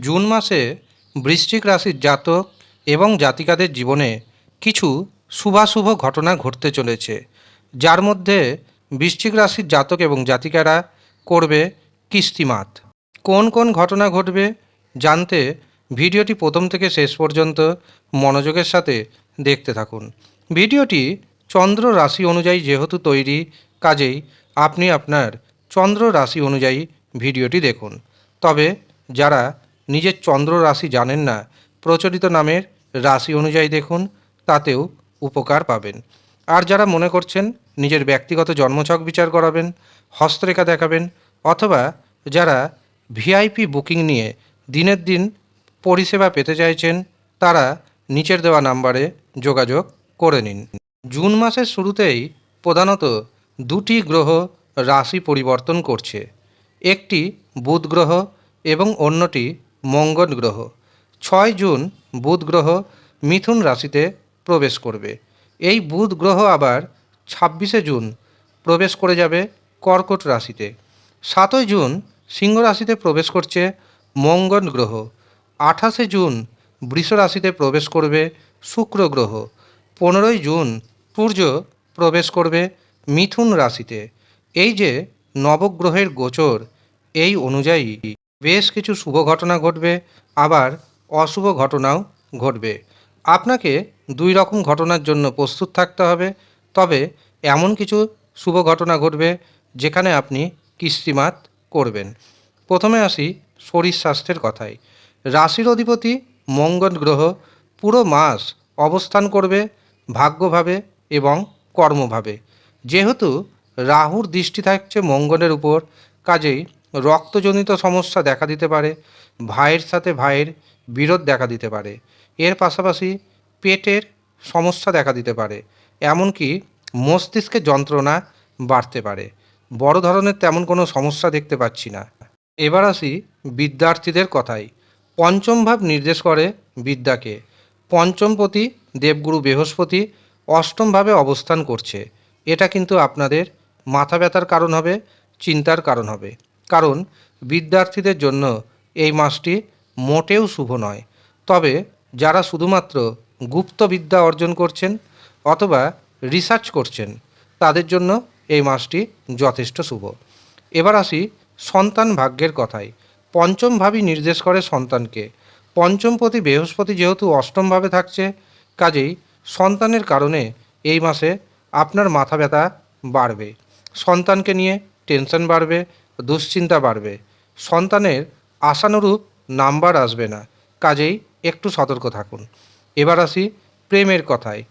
June মাসে বৃশ্চিক রাশির জাতক এবং জাতিকাদের জীবনে কিছু শুভাশুভ ঘটনা ঘটতে চলেছে, যার মধ্যে বৃশ্চিক রাশির জাতক এবং জাতিকারা করবে কিস্তিমাত কোন কোন ঘটনা ঘটবে জানতে ভিডিওটি প্রথম থেকে শেষ পর্যন্ত মনোযোগের সাথে দেখতে থাকুন। ভিডিওটি চন্দ্র রাশি অনুযায়ী যেহেতু তৈরি, কাজেই আপনি আপনার চন্দ্র রাশি অনুযায়ী ভিডিওটি দেখুন। তবে যারা নিজের চন্দ্র রাশি জানেন না। প্রচলিত নামের রাশি অনুযায়ী দেখুন, তাতেও উপকার পাবেন। আর যারা মনে করছেন নিজের ব্যক্তিগত জন্মছক বিচার করাবেন, হস্তরেখা দেখাবেন, অথবা যারা ভিআইপি বুকিং নিয়ে দিনের দিন পরিষেবা পেতে চাইছেন, তারা নিচের দেওয়া নাম্বারে যোগাযোগ করে নিন। জুন মাসের শুরুতেই প্রধানত দুটি গ্রহ রাশি পরিবর্তন করছে। একটি বুধ গ্রহ এবং অন্যটি মঙ্গল গ্রহ। ছয় জুন, বুধ গ্রহ মিথুন রাশিতে প্রবেশ করবে। এই বুধ গ্রহ আবার ছাব্বিশে জুন প্রবেশ করে যাবে কর্কট রাশিতে। সাতই জুন, সিংহ রাশিতে প্রবেশ করছে মঙ্গল গ্রহ। আঠাশে জুন, বৃষ রাশিতে প্রবেশ করবে শুক্র গ্রহ। পনেরোই জুন, সূর্য প্রবেশ করবে মিথুন রাশিতে। এই যে নবগ্রহের গোচর, এই অনুযায়ী বেশ কিছু শুভ ঘটনা ঘটবে, আবার অশুভ ঘটনাও ঘটবে। আপনাকে দুই রকম ঘটনার জন্য প্রস্তুত থাকতে হবে, তবে এমন কিছু শুভ ঘটনা ঘটবে যেখানে আপনি কিস্তিমাত করবেন। প্রথমে আসি শরীর স্বাস্থ্যের কথায়। রাশির অধিপতি মঙ্গল গ্রহ পুরো মাস অবস্থান করবে ভাগ্যভাবে এবং কর্মভাবে। যেহেতু রাহুর দৃষ্টি থাকছে মঙ্গলের উপর, কাজেই রক্তজনিত সমস্যা দেখা দিতে পারে, ভাইয়ের সাথে ভাইয়ের বিরোধ দেখা দিতে পারে, এর পাশাপাশি পেটের সমস্যা দেখা দিতে পারে, এমনকি মস্তিষ্কে যন্ত্রণা বাড়তে পারে। বড় ধরনের তেমন কোনো সমস্যা দেখতে পাচ্ছি না। এবার আসি বিদ্যার্থীদের কথায়। পঞ্চম ভাব নির্দেশ করে বিদ্যাকে। পঞ্চমপতি দেবগুরু বৃহস্পতি অষ্টমভাবে অবস্থান করছে। এটা কিন্তু আপনাদের মাথা ব্যথার কারণ হবে, চিন্তার কারণ হবে। কারণ বিদ্যার্থীদের জন্য এই মাসটি মোটেও শুভ নয়। তবে যারা শুধুমাত্র গুপ্ত বিদ্যা অর্জন করছেন অথবা রিসার্চ করছেন, তাদের জন্য এই মাসটি যথেষ্ট শুভ। এবার আসি সন্তান ভাগ্যের কথায়। পঞ্চম ভাবই নির্দেশ করে সন্তানকে। পঞ্চমপতি বৃহস্পতি যেহেতু অষ্টমভাবে থাকছে, কাজেই সন্তানের কারণে এই মাসে আপনার মাথা ব্যথা বাড়বে। সন্তানকে নিয়ে টেনশন বাড়বে দুশ্চিন্তা বাড়বে। সন্তানের আশানুরূপ নাম্বার আসবে না। কাজেই একটু সতর্ক থাকুন। এবার আসি প্রেমের কথায়।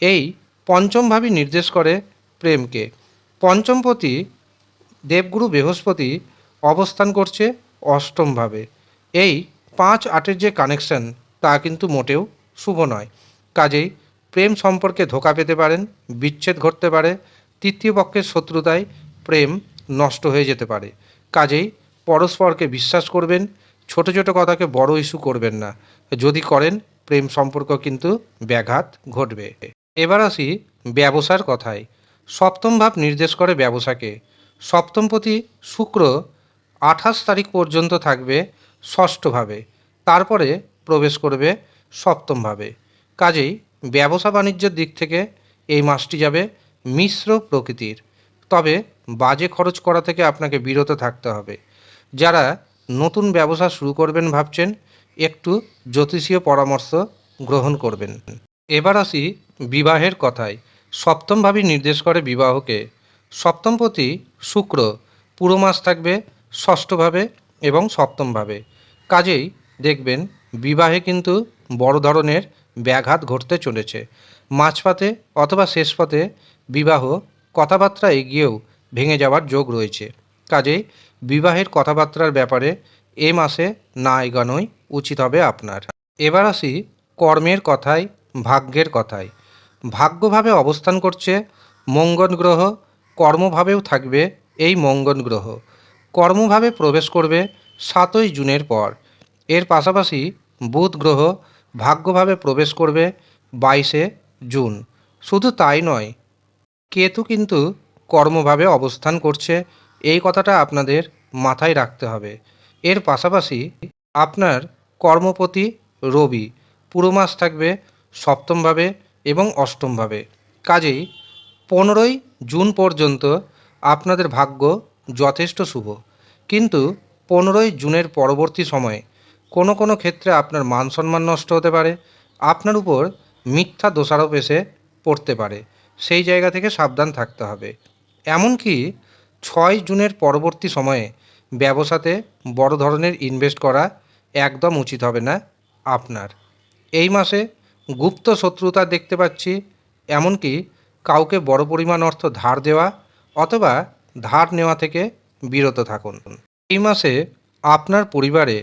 এই পঞ্চমভাবই নির্দেশ করে প্রেমকে। পঞ্চমপতি দেবগুরু বৃহস্পতি অবস্থান করছে অষ্টমভাবে এই পাঁচ আটের যে কানেকশন তা কিন্তু মোটেও শুভ নয়। কাজেই প্রেম সম্পর্কে ধোকা পেতে পারেন, বিচ্ছেদ ঘটতে পারে, তৃতীয় পক্ষের শত্রুতায় প্রেম নষ্ট হয়ে যেতে পারে। কাজেই পরস্পরকে বিশ্বাস করবেন, ছোট ছোট কথাকে বড় ইস্যু করবেন না। যদি করেন, প্রেম সম্পর্ক কিন্তু ব্যাঘাত ঘটবে। এবার আসি ব্যবসার কথায়। সপ্তম ভাব নির্দেশ করে ব্যবসাকে। সপ্তমপতি শুক্র আঠাশ তারিখ পর্যন্ত থাকবে ষষ্ঠভাবে তারপরে প্রবেশ করবে সপ্তমভাবে কাজেই ব্যবসা বাণিজ্যের দিক থেকে এই মাসটি যাবে মিশ্র প্রকৃতির। তবে বাজে খরচ করা থেকে আপনাকে বিরত থাকতে হবে। যারা নতুন ব্যবসা শুরু করবেন ভাবছেন, একটু জ্যোতিষীয় পরামর্শ গ্রহণ করবেন। এবার আসি বিবাহের কথায়। সপ্তমভাবে নির্দেশ করে বিবাহকে। সপ্তমপতি শুক্র, পুরো মাস থাকবে ষষ্ঠভাবে এবং সপ্তমভাবে কাজেই দেখবেন বিবাহে কিন্তু বড় ধরনের ব্যাঘাত ঘটতে চলেছে। মাঝপথে অথবা শেষ পথে বিবাহ কথাবার্তা এগিয়েও ভেঙে যাওয়ার যোগ রয়েছে। কাজেই বিবাহের কথাবার্তার ব্যাপারে এ মাসে না এগানোই উচিত হবে আপনার। এবার আসি কর্মের কথায়, ভাগ্যের কথায়। ভাগ্যভাবে অবস্থান করছে মঙ্গল গ্রহ, কর্মভাবেও থাকবে এই মঙ্গল গ্রহ। কর্মভাবে প্রবেশ করবে সাতই জুনের পর। এর পাশাপাশি বুধ গ্রহ ভাগ্যভাবে প্রবেশ করবে বাইশে জুন। শুধু তাই নয় কেতু কিন্তু কর্মভাবে অবস্থান করছে, এই কথাটা আপনাদের মাথায় রাখতে হবে। এর পাশাপাশি আপনার কর্মপতি রবি পুরো মাস থাকবে সপ্তমভাবে এবং অষ্টমভাবে। কাজেই পনেরোই জুন পর্যন্ত আপনাদের ভাগ্য যথেষ্ট শুভ। কিন্তু পনেরোই জুনের পরবর্তী সময়ে কোনো কোনো ক্ষেত্রে আপনার মান সম্মান নষ্ট হতে পারে, আপনার উপর মিথ্যা দোষারোপ এসে পড়তে পারে। সেই জায়গা থেকে সাবধান থাকতে হবে। এমনকি ছয় জুনের পরবর্তী সময়ে ব্যবসাতে বড় ধরনের ইনভেস্ট করা একদম উচিত হবে না আপনার। এই মাসে গুপ্ত শত্রুতা দেখতে পাচ্ছি, এমনকি কাউকে বড় পরিমাণ অর্থ ধার দেওয়া অথবা ধার নেওয়া থেকে বিরত থাকুন। এই মাসে আপনার পরিবারে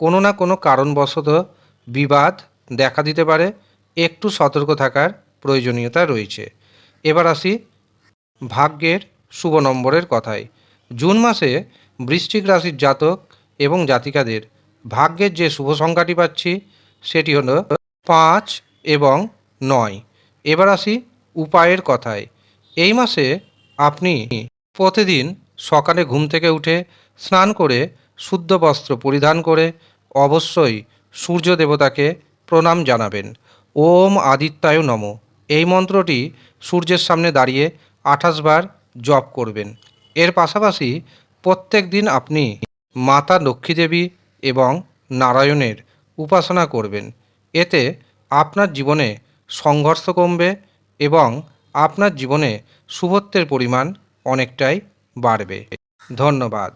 কোনো না কোনো কারণবশত বিবাদ দেখা দিতে পারে, একটু সতর্ক থাকার প্রয়োজনীয়তা রয়েছে। এবার আসি ভাগ্যের শুভ নম্বরের কথায়। জুন মাসে বৃশ্চিক রাশির জাতক এবং জাতিকাদের ভাগ্যের যে শুভ সংখ্যাটি পাচ্ছি, সেটি হলো পাঁচ এবং নয়। এবার আসি উপায়ের কথায়। এই মাসে আপনি প্রতিদিন সকালে ঘুম থেকে উঠে স্নান করে শুদ্ধ বস্ত্র পরিধান করে অবশ্যই সূর্য দেবতাকে প্রণাম জানাবেন। ওম আদিত্যায় নম। এই মন্ত্রটি সূর্যের সামনে দাঁড়িয়ে আঠাশ বার জপ করবেন। এর পাশাপাশি প্রত্যেক দিন আপনি মাতা লক্ষ্মী দেবী এবং নারায়ণের উপাসনা করবেন। এতে আপনার জীবনে সংঘর্ষ কমবে এবং আপনার জীবনে শুভত্বের পরিমাণ অনেকটাই বাড়বে। ধন্যবাদ।